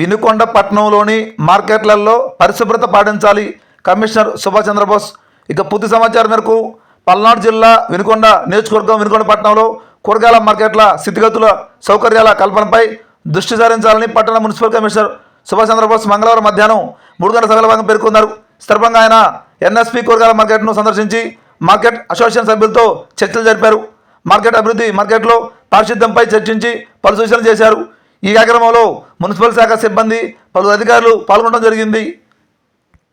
వినుకొండ పట్టణంలోని మార్కెట్లలో పరిశుభ్రత పాటించాలి. కమిషనర్ సుభాష్ చంద్రబోస్ ఇక పూర్తి సమాచారం మేరకు పల్నాడు జిల్లా వినుకొండ నియోజకవర్గం వినుకొండ పట్టణంలో కూరగాయల మార్కెట్ల స్థితిగతుల సౌకర్యాల కల్పనపై దృష్టి సారించాలని పట్టణ మున్సిపల్ కమిషనర్ సుభాష్ చంద్రబోస్ మంగళవారం మధ్యాహ్నం మూడు గంటల సగల భాగం పేర్కొన్నారు. సందర్భంగా ఆయన ఎన్ఎస్పి కూరగాయల మార్కెట్ను సందర్శించి మార్కెట్ అసోసియేషన్ సభ్యులతో చర్చలు జరిపారు. మార్కెట్ అభివృద్ధి మార్కెట్లో పారిశుద్ధ్యంపై చర్చించి పలు సూచనలు చేశారు. ఈ కార్యక్రమంలో మున్సిపల్ శాఖ సిబ్బంది పలు అధికారులు పాల్గొనడం జరిగింది.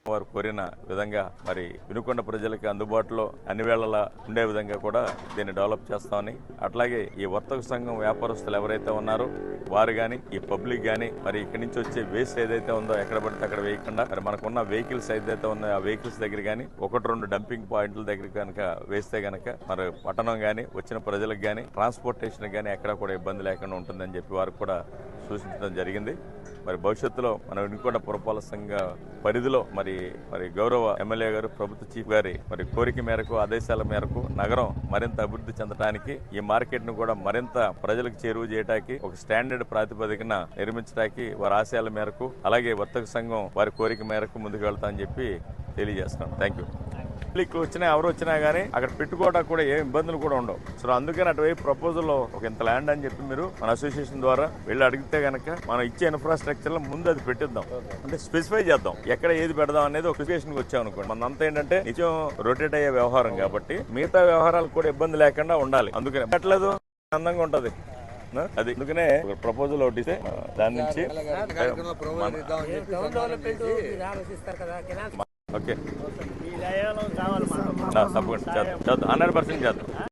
వారు కోరిన విధంగా మరి వినుకొండ ప్రజలకి అందుబాటులో అన్ని వేళలా ఉండే విధంగా కూడా దీన్ని డెవలప్ చేస్తామని అట్లాగే ఈ వర్తక సంఘం వ్యాపారస్తులు ఎవరైతే ఉన్నారో వారు కానీ ఈ పబ్లిక్ కానీ మరి ఇక్కడి నుంచి వచ్చే వేస్ట్ ఏదైతే ఉందో ఎక్కడ పడితే అక్కడ వేయకుండా మరి మనకున్న వెహికల్స్ ఏదైతే ఉన్నాయో ఆ వెహికల్స్ దగ్గర కానీ ఒకటి రెండు డంపింగ్ పాయింట్ల దగ్గర కనుక వేస్తే కనుక మరి పట్టణం కానీ వచ్చిన ప్రజలకు కానీ ట్రాన్స్పోర్టేషన్ కానీ ఎక్కడ కూడా ఇబ్బంది లేకుండా ఉంటుందని చెప్పి వారు కూడా సూచించడం జరిగింది. మరి భవిష్యత్తులో మన వెనుకొండ పురపాలక సంఘ పరిధిలో మరి మరి గౌరవ ఎమ్మెల్యే గారు ప్రభుత్వ చీఫ్ గారి మరి కోరిక మేరకు ఆదేశాల మేరకు నగరం మరింత అభివృద్ధి చెందడానికి ఈ మార్కెట్ను కూడా మరింత ప్రజలకు చేరువ చేయడానికి ఒక స్టాండర్డ్ ప్రాతిపదికన నిర్మించడానికి వారి ఆశయాల మేరకు అలాగే వర్తక సంఘం వారి కోరిక మేరకు ముందుకు వెళ్తా అని చెప్పి తెలియజేస్తున్నాను. థ్యాంక్ యూ పబ్లిక్ వచ్చినా ఎవరు వచ్చినా కానీ అక్కడ పెట్టుకోవడానికి కూడా ఏ ఇబ్బందులు కూడా ఉండవు సో అందుకని అటువైపు ప్రపోజల్ ఒక ఇంత ల్యాండ్ అని చెప్పి మీరు మన అసోసియేషన్ ద్వారా వెళ్ళి అడిగితే కనుక మనం ఇచ్చే ఇన్ఫ్రాస్ట్రక్చర్లో ముందు అది పెట్టిద్దాం అంటే స్పెసిఫై చేద్దాం ఎక్కడ ఏది పెడదాం అనేది ఒక సిచ్యువేషన్ వచ్చాం అనుకోండి మన అంతా ఏంటంటే నిజం రొటేట్ అయ్యే వ్యవహారం కాబట్టి మిగతా వ్యవహారాలు కూడా ఇబ్బంది లేకుండా ఉండాలి అందుకని పెట్టలేదు అందంగా ఉంటది అది అందుకనే ప్రపోజల్ ఒకటి దాని నుంచి ఓకే. తప్పకుండా. చేద్దాం. హండ్రెడ్ పర్సెంట్ చేద్దాం.